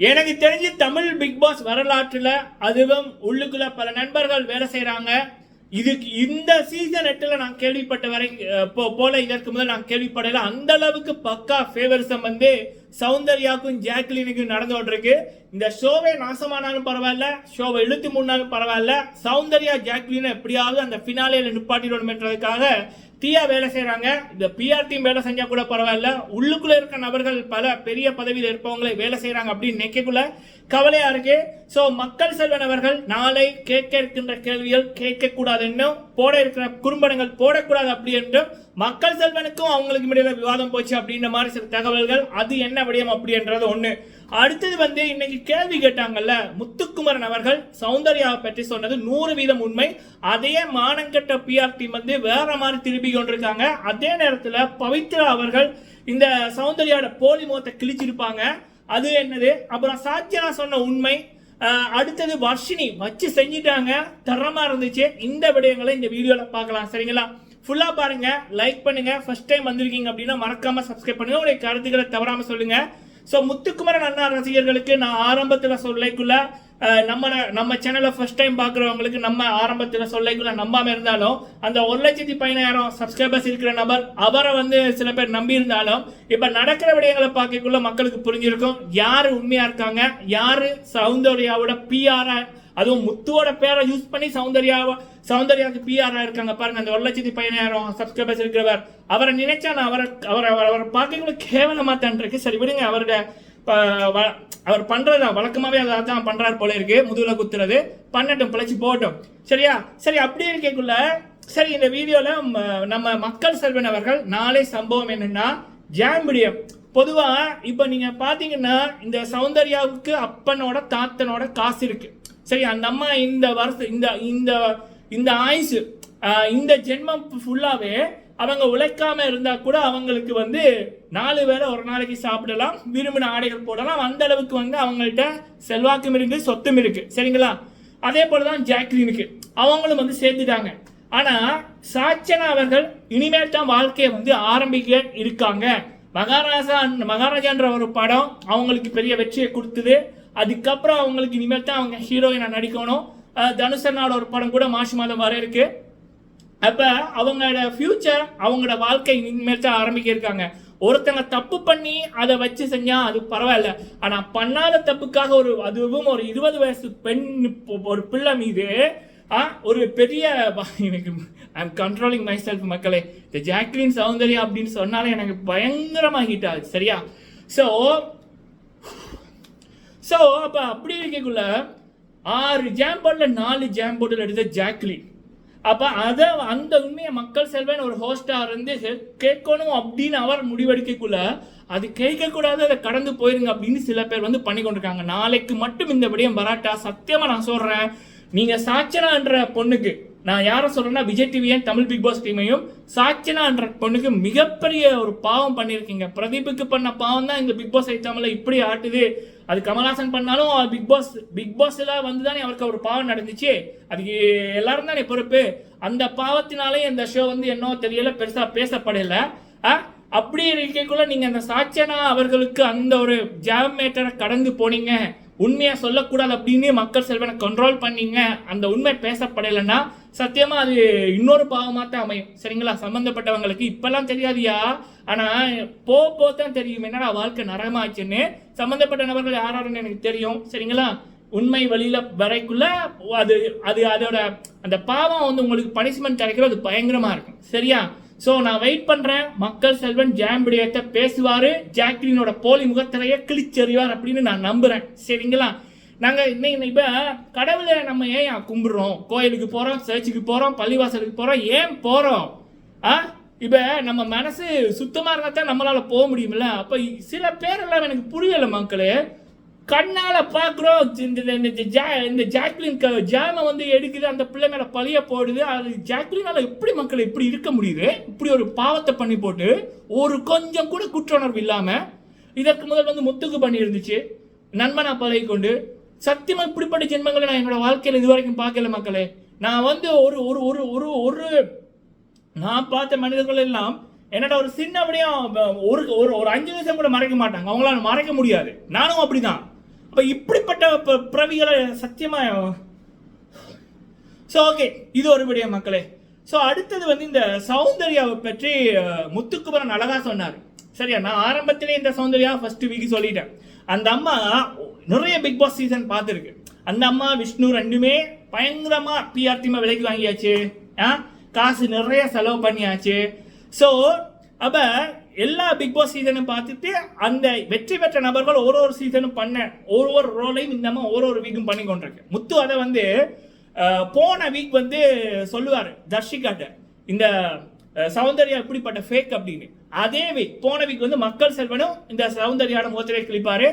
எனக்கு தெரிஞ்சு Tamil big pass வரலாற்றில் அதுவும் உள்ளுக்குள்ள பல நண்பர்கள் வேலை செய்கிறாங்க இதுக்கு இந்த சீசன் எட்டில் நான் கேள்விப்பட்ட வரை போ- போல இதற்கு முதல் நான் கேள்விப்படல. அந்த அளவுக்கு பக்கா ஃபேவரிசம் வந்து சௌந்தர்யாவுக்கும் ஜாக்லினுக்கும் நடந்து கொண்டிருக்கு. இந்த ஷோவே நாசமானாலும் பரவாயில்ல ஷோவை இழுத்து முன்னாலும் பரவாயில்ல. சௌந்தர்யா ஜாக்லினை எப்படியாவது அந்த ஃபினாலேல நிப்பாட்டிடணும்ன்றதுக்காக தீயா வேலை செய்கிறாங்க இந்த பிஆர் டீம் வேலை செஞ்சா கூட பரவாயில்ல. உள்ளுக்குள்ள இருக்க நபர்கள் பல பெரிய பதவியில் இருப்பவங்களே வேலை செய்கிறாங்க அப்படின்னு நினைக்கக்குள்ள கவலையா இருக்கு. சோ மக்கள் செல்வன் அவர்கள் நாளை கேட்க இருக்கின்ற கேள்விகள் கேட்க கூடாது என்றும் போட இருக்கிற குறும்படங்கள் போடக்கூடாது அப்படி என்றும் மக்கள் செல்வனுக்கும் அவங்களுக்கு இடையில விவாதம் போச்சு அப்படின்ற மாதிரி சில தகவல்கள் அது என்ன விடயம் அப்படின்றது ஒண்ணு. அடுத்தது வந்து இன்னைக்கு கேள்வி கேட்டாங்கல்ல முத்துக்குமரன் அவர்கள் சௌந்தர்யாவை பற்றி சொன்னது நூறு வீதம் உண்மை. அதே மானங்கெட்ட பிஆர் டீம் வந்து வேற மாதிரி திருப்பி கொண்டிருக்காங்க. அதே நேரத்துல பவித்ரா அவர்கள் இந்த சௌந்தர்யாவோட போலி முகத்தை கிழிச்சிருப்பாங்க. அது என்னது? அப்புறம் சாத்யா சொன்ன உண்மை. அடுத்தது வர்ஷினி வச்சு செஞ்சிட்டாங்க. தரமாக இருந்துச்சு. இந்த விடயங்களை இந்த வீடியோவில் பார்க்கலாம். சரிங்களா? ஃபுல்லாக பாருங்கள் லைக் பண்ணுங்கள் ஃபர்ஸ்ட் டைம் வந்திருக்கீங்க அப்படின்னா மறக்காமல் சப்ஸ்கிரைப் பண்ணுங்கள் உங்களுடைய கருத்துக்களை தவறாமல் சொல்லுங்கள் ஸோ முத்துக்குமரன் அண்ணா ரசிகர்களுக்கு நான் ஆரம்பத்தில் சொல்லைக்குள்ள நம்ம நம்ம சேனலை ஃபர்ஸ்ட் டைம் பார்க்குறவங்களுக்கு நம்ம ஆரம்பத்தில் சொல்லைக்குள்ள நம்பாம இருந்தாலும் அந்த ஒரு லட்சத்தி பதினாயிரம் சப்ஸ்கிரைபர்ஸ் இருக்கிற நபர் அவரை வந்து சில பேர் நம்பி இருந்தாலும் இப்போ நடக்கிற விடயங்களை பார்க்கக்குள்ள மக்களுக்கு புரிஞ்சிருக்கும். யார் உண்மையா இருக்காங்க? யார் சௌந்தர்யாவோட பிஆர் அதுவும் முத்துவோட பேரை யூஸ் பண்ணி சௌந்தர்யாவை சௌந்தர்யாவுக்கு பிஆராக இருக்காங்க பாருங்க. அந்த ஒரு லட்சத்தி பதினாயிரம் சப்ஸ்கிரைபர்ஸ் இருக்கிறவர். அவரை நினைச்சா நான் அவரை அவரை அவரை பார்க்கக்குள்ள கேவலமாக தான் இருக்கு. சரி விடுங்க அவரோட அவர் பண்ணுறது வழக்கமாகவே அதை தான் பண்ணுறாரு போல இருக்கு. முதுகில் குத்துறது. பண்ணட்டும் பிழைச்சி போகட்டும் சரியா? சரி அப்படியே இருக்கக்குள்ள சரி இந்த வீடியோவில் நம்ம மக்கள் செல்வன் அவர்கள் நாளை சம்பவம் என்னென்னா ஜாம்பிடியம் பொதுவாக இப்போ நீங்கள் பார்த்தீங்கன்னா இந்த சௌந்தர்யாவுக்கு அப்பனோட தாத்தனோட காசு இருக்குது சரி அந்த அம்மா இந்த வருஷம் இந்த இந்த இந்த ஆயுசு இந்த ஜென்மம் ஃபுல்லாகவே அவங்க உழைக்காம இருந்தா கூட அவங்களுக்கு வந்து நாலு பேரை ஒரு நாளைக்கு சாப்பிடலாம் விரும்பின ஆடைகள் போடலாம். அந்த அளவுக்கு வந்து அவங்கள்ட்ட செல்வாக்கும் இருக்கு சொத்தும் இருக்கு. சரிங்களா? அதே போலதான் ஜாக்லினுக்கு. அவங்களும் வந்து சேர்த்துட்டாங்க ஆனா சாச்சனா அவர்கள் இனிமேல் தான் வாழ்க்கையை வந்து ஆரம்பிக்க இருக்காங்க. மகாராஜா மகாராஜான்ற ஒரு படம் அவங்களுக்கு பெரிய வெற்றியை கொடுத்தது. அதுக்கப்புறம் அவங்களுக்கு இனிமேல் தான் அவங்க ஹீரோயினா நடிக்கணும். அஹ் தனுஷனோட ஒரு படம் கூட மாசு மாதம் வர இருக்கு. அப்போ அவங்களோட ஃபியூச்சர் அவங்களோட வாழ்க்கை இனிமேல் தான் ஆரம்பிக்க இருக்காங்க ஒருத்தங்க தப்பு பண்ணி அதை வச்சு செஞ்சால் அது பரவாயில்ல. ஆனால் பண்ணாத தப்புக்காக ஒரு அதுவும் ஒரு இருபது வயசு பெண் ஒரு பிள்ளை மீது ஆ, ஒரு பெரிய எனக்கு I am controlling myself மக்களே. இந்த ஜாக்லின் சௌந்தர்யா அப்படின்னு சொன்னாலே எனக்கு பயங்கரமா ஹிட் ஆகுது சரியா? ஸோ ஸோ அப்போ அப்படி இருக்கக்குள்ள ஆறு ஜாம் போர்டில் நாலு ஜாம் போர்டில் எடுத்த ஜாக்லின். அப்போ அதை அந்த உண்மையை மக்கள் செல்வன் ஒரு ஹோஸ்டாக இருந்து கேட்கணும் அப்படின்னு அவர் முடிவெடுக்கக்குள்ள அது கேட்கக்கூடாது அதை கடந்து போயிருங்க அப்படின்னு சில பேர் வந்து பண்ணி கொண்டிருக்காங்க. நாளைக்கு மட்டும் இந்த விடயம் வராட்டா சத்தியமாக நான் சொல்கிறேன் நீங்கள் சாச்சனான்ற பொண்ணுக்கு நான் யாரை சொல்கிறேன்னா விஜய் டிவியன் தமிழ் பிக் பாஸ் டீமையும் சாட்சினான்ற பொண்ணுக்கு மிகப்பெரிய ஒரு பாவம் பண்ணியிருக்கீங்க. பிரதீப்புக்கு பண்ண பாவம் தான் இந்த பிக் பாஸ் தமிழ்ல இப்படி ஆட்டுது. அது கமல்ஹாசன் பண்ணாலும் பிக் பாஸ் பிக் பாஸில் வந்து தானே அவருக்கு ஒரு பாவம் நடந்துச்சு. அதுக்கு எல்லாரும் தானே பொறுப்பு. அந்த பாவத்தினாலே இந்த ஷோ வந்து என்னோ தெரியல பெருசாக பேசப்படல. ஆ? அப்படி இருக்கக்குள்ள நீங்கள் அந்த சாட்சியனா அவர்களுக்கு அந்த ஒரு ஜாமேட்டரை மேட்டரை கடந்து போனீங்க. உண்மையாக சொல்லக்கூடாது அப்படின்னு மக்கள் செல்வனை கண்ட்ரோல் பண்ணீங்க. அந்த உண்மை பேசப்படலைன்னா சத்தியமாக அது இன்னொரு பாவமாக தான் அமையும். சரிங்களா? சம்மந்தப்பட்டவங்களுக்கு இப்போல்லாம் தெரியாதியா? ஆனால் போ போ தான் தெரியும். என்னடா வாழ்க்கை நரகமாச்சுன்னு சம்மந்தப்பட்ட நபர்கள் யாராருன்னு எனக்கு தெரியும். சரிங்களா? உண்மை வழியில் வரைக்குள்ள அது அது அதோட அந்த பாவம் வந்து உங்களுக்கு பனிஷ்மெண்ட் கிடைக்கிறது அது பயங்கரமாக இருக்கும். சரியா? ஸோ நான் வெயிட் பண்ணுறேன் மக்கள் செல்வன் ஜாம்பிடியத்தை பேசுவார். ஜாக்லினோட போலி முகத்திரையை கிழிச்செறிவார் அப்படின்னு நான் நம்புகிறேன் சரிங்களா? நாங்கள் இன்னைக்கு இப்போ கடவுளை நம்ம ஏன் கும்பிட்றோம்? கோயிலுக்கு போகிறோம் சர்ச்சுக்கு போகிறோம் பள்ளிவாசலுக்கு போகிறோம் ஏன் போகிறோம் ஆ? இப்போ நம்ம மனசு சுத்தமாக இருந்தால் தான் நம்மளால் போக முடியும்ல? அப்போ சில பேரெல்லாம் எனக்கு புரியலை மக்களே. கண்ணால் பார்க்குறோம். இந்த இந்த- ஜா- இந்த ஜாக்லின் க- ஜாமை வந்து எடுக்குது அந்த பிள்ளை மேலே பழிய போடுது. அது ஜாக்லினால் எப்படி மக்கள் இப்படி இருக்க முடியுது? இப்படி ஒரு பாவத்தை பண்ணி போட்டு ஒரு கொஞ்சம் கூட குற்றுணர்வு இல்லாமல் இதற்கு முதல் வந்து முத்துக்கு பண்ணி இருந்துச்சு நண்பனா பழகி கொண்டு சத்தியமாக இப்படிப்பட்ட ஜென்மங்களை நான் என்னோட வாழ்க்கையில் இது வரைக்கும் பார்க்கல மக்களே. நான் வந்து ஒரு ஒரு ஒரு ஒரு ஒரு நான் பார்த்த மனிதர்கள் எல்லாம் என்னோட ஒரு சின்ன அப்படியும் ஒரு ஒரு ஒரு அஞ்சு நிமிஷம் கூட மறைக்க மாட்டாங்க. அவங்களால மறைக்க முடியாது. நானும் அப்படிதான். அப்போ இப்படிப்பட்ட ப- பிறவிகளை சத்தியமாக ஸோ ஓகே இது ஒரு விடய மக்களே. ஸோ அடுத்தது வந்து இந்த சௌந்தர்யாவை பற்றி முத்துக்குமரன் அழகாக சொன்னார். சரியா? நான் ஆரம்பத்திலே இந்த சௌந்தர்யா ஃபர்ஸ்ட் வீக் சொல்லிட்டேன். அந்த அம்மா நிறைய பிக் பாஸ் சீசன் பார்த்துருக்கு. அந்த அம்மா விஷ்ணு ரெண்டுமே பயங்கரமா பிஆர் டீமை விலைக்கு வாங்கியாச்சு. ஆ? காசு நிறைய செலவு பண்ணியாச்சு. ஸோ அப்ப எல்லா பிக் பாஸ் சீசனும் பார்த்துட்டு அந்த வெற்றி பெற்ற நபர்கள் ஒரு ஒரு சீசனும் பண்ண ஒரு ஒரு ரோலையும் இந்த அம்மா ஒரு ஒரு வீக்கும் பண்ணி கொண்டிருக்கு. முத்து அதை வந்து போன வீக் வந்து சொல்லுவார் தர்ஷிகாட்ட இந்த சௌந்தர்யா இப்படிப்பட்ட ஃபேக் அப்படின்னு. அதே வீக் போன வீக் வந்து மக்கள் செல்வனும் இந்த சௌந்தர்யான முகத்திரை கிழிப்பாரு.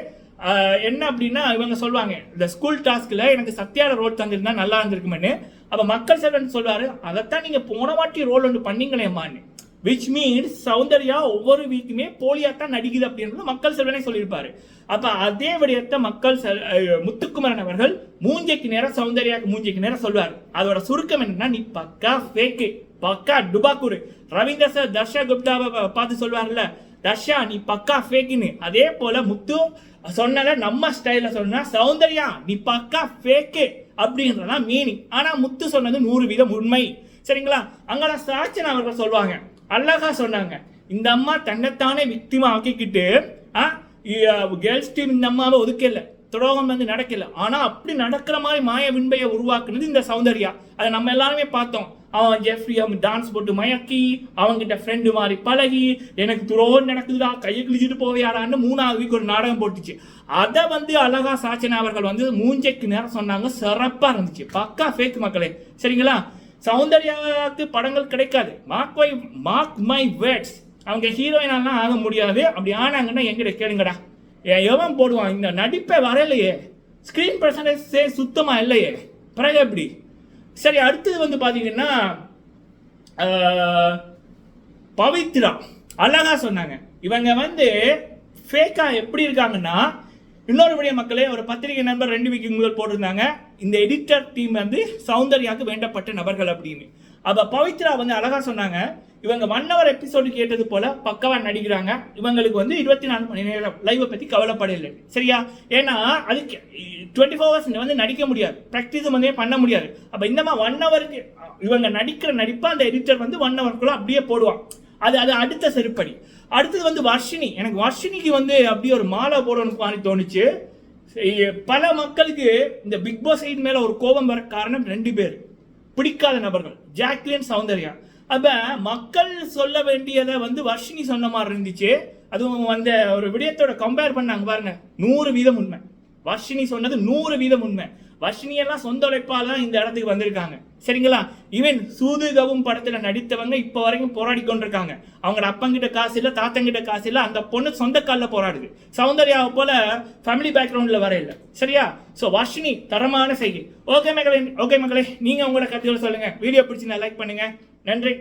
என்ன அப்படின்னா இவங்க சொல்லுவாங்க இந்த ஸ்கூல் டாஸ்கில் எனக்கு சத்யார ரோல் தந்திருந்தா நல்லா இருந்திருக்குமேனு அப்போ மக்கள் செல்வன் சொல்வார் அதைத்தான் நீங்கள் போன வாட்டி ரோல் ஒன்று பண்ணீங்களேம்மான்னு. விச் மீன்ஸ் சௌந்தர்யா ஒவ்வொரு வீக்குமே போலியாத்தான் நடிக்குது அப்படின்றது மக்கள் செல்வனே சொல்லியிருப்பாரு. அப்போ அதே விடயத்தை மக்கள் செல் முத்துக்குமரன் அவர்கள் மூஞ்சைக்கு நேரம் சௌந்தர்யாக்கு மூஞ்சைக்கு நேரம் சொல்வார் அதோட சுருக்கம் என்னன்னா நீ பக்கா ஃபேக்கு பக்கா டுபாக்கூர் ரவீந்திர சார் தர்ஷா குப்தாவை பார்த்து சொல்வார்ல தர்ஷா நீ பக்கா ஃபேக்குன்னு அதே போல முத்து சொன்னதை நம்ம ஸ்டைலில் சொன்னால் சௌந்தர்யா நீ பக்கா ஃபேக்கு அப்படின்றதான் மீனிங் ஆனால் முத்து சொன்னது நூறு வீதம் உண்மை. சரிங்களா? அங்கெல்லாம் சாச்சன் அவர்கள் சொல்லுவாங்க அழகா சொன்னாங்க. இந்த அம்மா தன்னைத்தானே விக்டிமா ஆக்கிக்கிட்டு கேர்ள்ஸ் டீம் இந்த அம்மாவை ஒதுக்கல. துரோகம் வந்து நடக்கல. ஆனால் அப்படி நடக்கிற மாதிரி மாய விண்பையை உருவாக்குனது இந்த சௌந்தர்யா. அதை நம்ம எல்லாருமே பார்த்தோம். அவன் ஜெஃப்ரி அவன் டான்ஸ் போட்டு மயக்கி அவன்கிட்ட ஃப்ரெண்டு மாதிரி பழகி எனக்கு துரோகம் நடக்குதுடா கையை கிழிச்சிட்டு போவியாடான்னு மூணாவது வீக் ஒரு நாடகம் போட்டுச்சு. அதை வந்து அழகா சாச்சனா அவர்கள் வந்து மூஞ்சைக்கு நேரம் சொன்னாங்க சிறப்பாக இருந்துச்சு. பக்கா ஃபேக் மக்களே. சரிங்களா? சௌந்தர்யாவுக்கு படங்கள் கிடைக்காது. Mark my mark my words அவங்க ஹீரோயினாலாம் ஆக முடியாது. அப்படி ஆனாங்கன்னா எங்கிட்ட கேளுங்கடா. ஏன் எவன் போடுவான்? இந்த நடிப்பே வரலையே. ஸ்க்ரீன் பர்சன்டேஜ் சுத்தமாக இல்லையே. பிறகு எப்படி? சரி அடுத்தது வந்து பார்த்தீங்கன்னா பவித்ரா. அழகா சொன்னாங்க. இவங்க வந்து ஃபேக்காக எப்படி இருக்காங்கன்னா இன்னொரு விடிய மக்களே ஒரு பத்திரிகை நண்பர் ரெண்டு வீக்கு முதல் போட்டிருந்தாங்க. இந்த எடிட்டர் டீம் வந்து சௌந்தர்யாவுக்கு வேண்டப்பட்ட நபர்கள் அப்படின்னு. அப்போ பவித்ரா வந்து அழகாக சொன்னாங்க இவங்க ஒன் ஹவர் எபிசோடு கேட்டது போல பக்கவா நடிக்கிறாங்க. இவங்களுக்கு வந்து இருபத்தி நாலு மணி நேரம் லைவை பத்தி கவலைப்படலை சரியா? ஏன்னா அதுக்கு டுவெண்ட்டி ஃபோர் ஹவர்ஸ் வந்து நடிக்க முடியாது. ப்ராக்டிஸ் வந்து பண்ண முடியாது. அப்ப இந்த மாதிரி ஒன் ஹவருக்கு இவங்க நடிக்கிற நடிப்பா அந்த எடிட்டர் வந்து ஒன் ஹவருக்குள்ள அப்படியே போடுவான். அது அது அடுத்த செருப்படி. அடுத்தது வந்து வர்ஷினி. எனக்கு வர்ஷினிக்கு வந்து அப்படியே ஒரு மாலை போடணும் மாதிரி தோணுச்சு. பல மக்களுக்கு இந்த பிக் பாஸ் எயிட் மேல ஒரு கோபம் வர காரணம் ரெண்டு பேர். பிடிக்காத நபர்கள். ஜாக்லின் சௌந்தர்யா. அப்ப மக்கள் சொல்ல வேண்டியதை வந்து வர்ஷினி சொன்ன மாதிரி இருந்துச்சு. அதுவும் அந்த ஒரு விடயத்தோட கம்பேர் பண்ணாங்க பாருங்க. நூறு வீதம் உண்மை. வர்ஷினி சொன்னது நூறு வீதம் உண்மை. வர்ஷினி எல்லாம் சொந்த உழைப்பால தான் இந்த இடத்துக்கு வந்திருக்காங்க. சரிங்களா? ஈவன் சூதுகவும் படத்துல நடித்தவங்க இப்ப வரைக்கும் போராடி கொண்டிருக்காங்க. அவங்க அப்பங்கிட்ட காசு இல்ல தாத்தங்கிட்ட காசு இல்ல அந்த பொண்ணு சொந்த கால்ல போராடுது. சௌந்தர்யாவை போல ஃபேமிலி பேக்ரவுண்ட்ல வர இல்ல சரியா? சோ வர்ஷினி தரமான செய்கை ஓகே மகளே ஓகே மகளே நீங்க உங்களோட கருத்துக்களை சொல்லுங்க. வீடியோ பிடிச்சி லைக் பண்ணுங்க. நன்றி.